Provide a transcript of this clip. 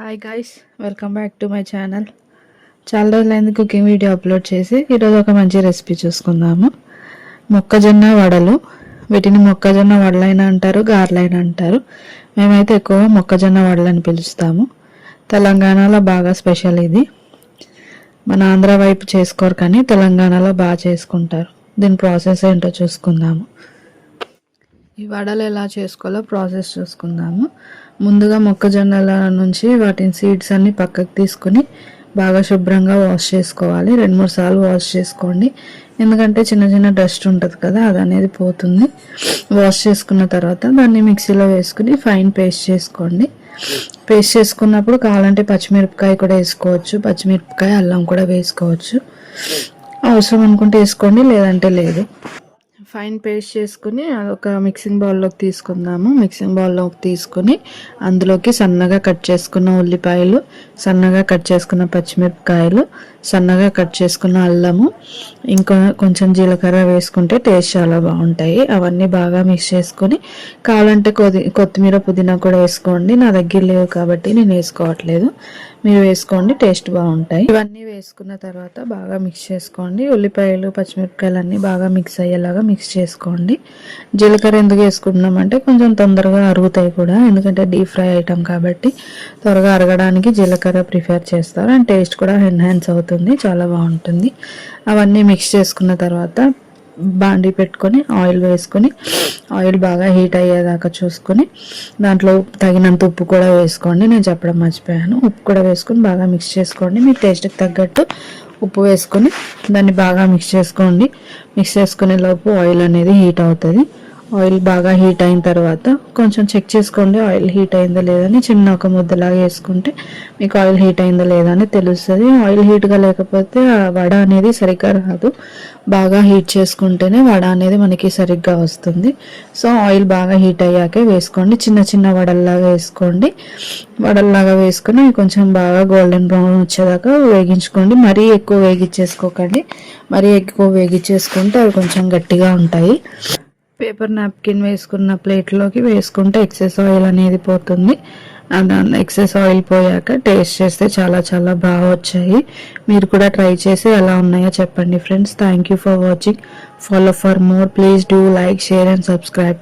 Hi guys welcome back to my channel చాలా రోజులైంది cooking video upload చేసి. ఈరోజు ఒక మంచి రెసిపీ చూసుకుందాము. మొక్కజొన్న వడలు. వీటిని మొక్కజొన్న వడలైన అంటారు గార్లైన అంటారు. మేమైతే ఎక్కువ మొక్కజొన్న వడలని పిలుస్తాము. తెలంగాణలో బాగా స్పెషల్ ఇది. మన ఆంధ్ర వైపు చేసుకోరు కానీ తెలంగాణలో బాగా చేసుకుంటారు. దీని ప్రాసెస్ ఏంటో చూసుకుందాము. ఈ వడలు ఎలా చేసుకోవాలో ప్రాసెస్ చూసుకుందాము. ముందుగా మొక్కజొన్నల నుంచి వాటిని సీడ్స్ అన్ని పక్కకు తీసుకుని బాగా శుభ్రంగా వాష్ చేసుకోవాలి. రెండు మూడు సార్లు వాష్ చేసుకోండి. ఎందుకంటే చిన్న చిన్న డస్ట్ ఉంటుంది కదా అది అనేది పోతుంది. వాష్ చేసుకున్న తర్వాత దాన్ని మిక్సీలో వేసుకుని ఫైన్ పేస్ట్ చేసుకోండి. పేస్ట్ చేసుకున్నప్పుడు కావాలంటే పచ్చిమిరపకాయ కూడా వేసుకోవచ్చు. పచ్చిమిరపకాయ అల్లం కూడా వేసుకోవచ్చు. అవసరం అనుకుంటే వేసుకోండి లేదంటే లేదు. ఫైన్ పేస్ట్ చేసుకుని ఒక మిక్సింగ్ బౌల్లోకి తీసుకుందాము. మిక్సింగ్ బౌల్లోకి తీసుకుని అందులోకి సన్నగా కట్ చేసుకున్న ఉల్లిపాయలు సన్నగా కట్ చేసుకున్న పచ్చిమిరపకాయలు సన్నగా కట్ చేసుకున్న అల్లము ఇంకా కొంచెం జీలకర్ర వేసుకుంటే టేస్ట్ చాలా బాగుంటాయి. అవన్నీ బాగా మిక్స్ చేసుకొని కావాలంటే కొద్ది కొత్తిమీర పుదీనా కూడా వేసుకోండి. నా దగ్గర లేవు కాబట్టి నేను వేసుకోవట్లేదు. మీరు వేసుకోండి టేస్ట్ బాగుంటాయి. ఇవన్నీ వేసుకున్న తర్వాత బాగా మిక్స్ చేసుకోండి. ఉల్లిపాయలు పచ్చిమిరపకాయలు అన్నీ బాగా మిక్స్ అయ్యేలాగా మిక్స్ మిక్స్ చేసుకోండి. జీలకర్ర ఎందుకు వేసుకుంటున్నామంటే కొంచెం తొందరగా అరుగుతాయి కూడా. ఎందుకంటే డీప్ ఫ్రై ఐటమ్ కాబట్టి త్వరగా అరగడానికి జీలకర్ర ప్రిఫర్ చేస్తారు. అండ్ టేస్ట్ కూడా ఎన్హాన్స్ అవుతుంది. చాలా బాగుంటుంది. అవన్నీ మిక్స్ చేసుకున్న తర్వాత బాండీ పెట్టుకొని ఆయిల్ వేసుకొని ఆయిల్ బాగా హీట్ అయ్యేదాకా చూసుకొని దాంట్లో తగినంత ఉప్పు కూడా వేసుకోండి. నేను చెప్పడం మర్చిపోయాను. ఉప్పు కూడా వేసుకొని బాగా మిక్స్ చేసుకోండి. మీ టేస్ట్కి తగ్గట్టు ఉప్పు వేసుకొని దాన్ని బాగా మిక్స్ చేసుకోండి. మిక్స్ చేసుకునే లోపు ఆయిల్ అనేది హీట్ అవుతుంది. ఆయిల్ బాగా హీట్ అయిన తర్వాత కొంచెం చెక్ చేసుకోండి ఆయిల్ హీట్ అయిందో లేదని చిన్న ఒక ముద్దలాగా వేసుకుంటే మీకు ఆయిల్ హీట్ అయిందో లేదా అని తెలుస్తుంది. ఆయిల్ హీట్గా లేకపోతే ఆ వడ అనేది సరిగ్గా రాదు. బాగా హీట్ చేసుకుంటేనే వడ అనేది మనకి సరిగ్గా వస్తుంది. సో ఆయిల్ బాగా హీట్ అయ్యాకే వేసుకోండి. చిన్న చిన్న వడల్లాగా వేసుకోండి. వడల్లాగా వేసుకుని కొంచెం బాగా గోల్డెన్ బ్రౌన్ వచ్చేదాకా వేగించుకోండి. మరీ ఎక్కువ వేగించేసుకోకండి మరీ ఎక్కువ వేగించేసుకుంటే అవి కొంచెం గట్టిగా ఉంటాయి. పేపర్ నాప్కిన్ వేసుకున్న ప్లేట్లోకి వేసుకుంటే ఎక్సెస్ ఆయిల్ అనేది పోతుంది. అండ్ ఎక్సెస్ ఆయిల్ పోయాక టేస్ట్ చేస్తే చాలా చాలా బాగా వచ్చాయి. మీరు కూడా ట్రై చేసి ఎలా ఉన్నాయో చెప్పండి friends thank you for watching follow for more please do like share and subscribe